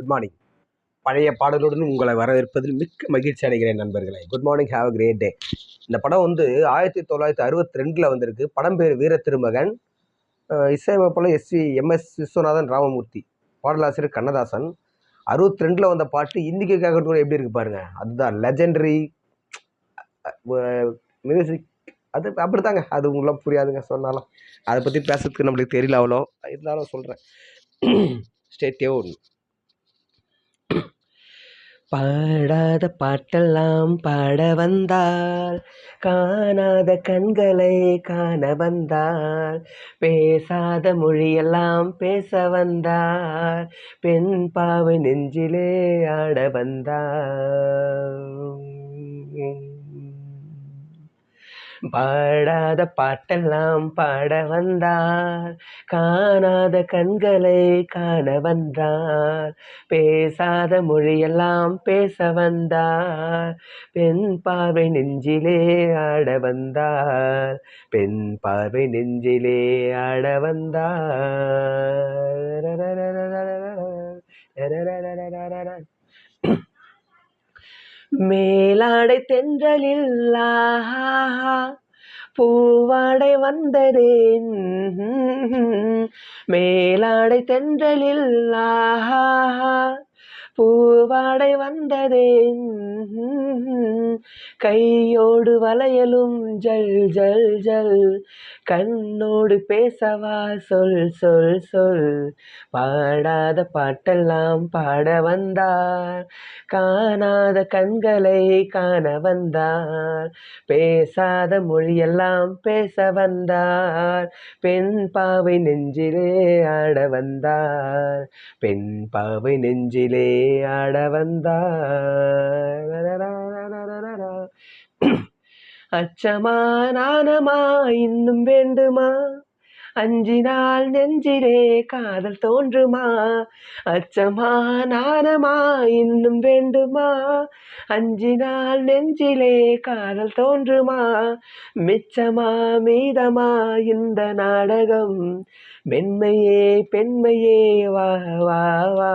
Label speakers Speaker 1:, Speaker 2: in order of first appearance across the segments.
Speaker 1: Good morning பழைய பாடலுடன் உங்களை வரவேற்பதில் மிக்க மகிழ்ச்சி அடைகிறேன் நண்பர்களே. Good morning have a great day இந்த படம் வந்து ஆயிரத்தி தொள்ளாயிரத்தி அறுபத்தி ரெண்டில் வந்திருக்கு. படம் பேர் வீர திருமகன். இசையமைப்பாளர் எஸ்வி எம்எஸ் விஸ்வநாதன் ராமமூர்த்தி. பாடலாசிரியர் கண்ணதாசன். அறுபத்தி ரெண்டில் வந்த பாட்டு இன்றைக்கி கேட்கறது கூட எப்படி இருக்கு பாருங்க. அதுதான் லெஜெண்டரி மியூசிக் அது அப்படித்தாங்க. அது உங்களாம் புரியாதுங்க சொன்னாலும். அதை பற்றி பேசுறதுக்கு நம்மளுக்கு தெரியல அவ்வளோ. இருந்தாலும் சொல்கிறேன் ஸ்டேட்யூன் பாடாத பாட்டெல்லாம் பாட வந்தாள் காணாத கண்களை காண வந்தாள் பேசாத மொழியெல்லாம் பேச வந்தாள் பெண் பாவை நெஞ்சிலே ஆட வந்தாள் பாடாத பாட்டெல்லாம் பாட வந்தார். காணாத கண்களை காண வந்தார். பேசாத மொழியெல்லாம் பேச வந்தார். பெண் பார்வை நெஞ்சிலே ஆட வந்தார். பெண் பார்வை நெஞ்சிலே ஆட வந்தார். மேலாடை தென்றலில்லா பூவாடை வந்ததேன். மேலாடை தென்றலில்லா பூவாடை வந்ததேன். கையோடு வளையலும். ஜல் ஜல் ஜல். கண்ணோடு பேசவா? சொல் சொல் சொல். பாடாத பாட்டெல்லாம் பாட வந்தார். காணாத கண்களை காண வந்தார். பேசாத மொழியெல்லாம் பேச வந்தார். பெண் பாவை நெஞ்சிலே ஆட வந்தார். பெண் பாவை நெஞ்சிலே ஆட வந்தார். அச்சமா நானமா இன்னும் வேண்டுமா? அஞ்சினால் நெஞ்சிலே காதல் தோன்றுமா? அச்சமா நாணமா இன்னும் வேண்டுமா? அஞ்சினால் நெஞ்சிலே காதல் தோன்றுமா? மிச்சமா மீதமா இந்த நாடகம்? மென்மையே பெண்மையே வா வா வா.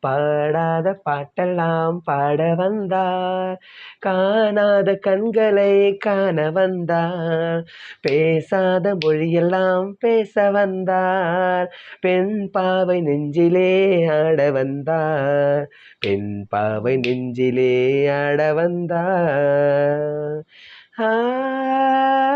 Speaker 1: பாடாத பாட்டெல்லாம் பாட வந்தார். காணாத கண்களை காண வந்தார். பேசாத மொழியெல்லாம் பேச வந்தார். பெண் பாவை நெஞ்சிலே ஆட வந்தார். பெண் பாவை நெஞ்சிலே ஆட வந்தார். ஆ,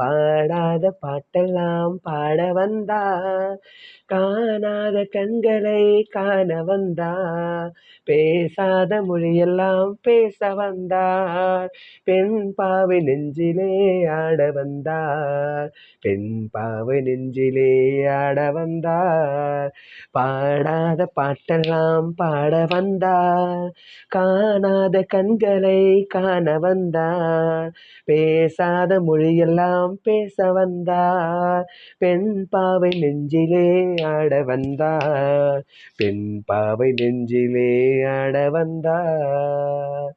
Speaker 1: பாடாத பாட்டெல்லாம் பாட வந்தா காணாத கண்களை காண வந்தா பேசாத மொழியெல்லாம் பேச வந்தார். பெண் பாவை நெஞ்சிலே ஆட வந்தார். பெண் பாவை நெஞ்சிலே ஆட வந்தார். பாடாத பாட்டெல்லாம் பாட வந்தார் காணாத கண்களை காண வந்தார். பேசாத மொழியெல்லாம் பேச வந்தார். பெண் பாவை நெஞ்சிலே ஆட வந்தார். பெண் பாவை நெஞ்சிலே ஆட வந்தார்.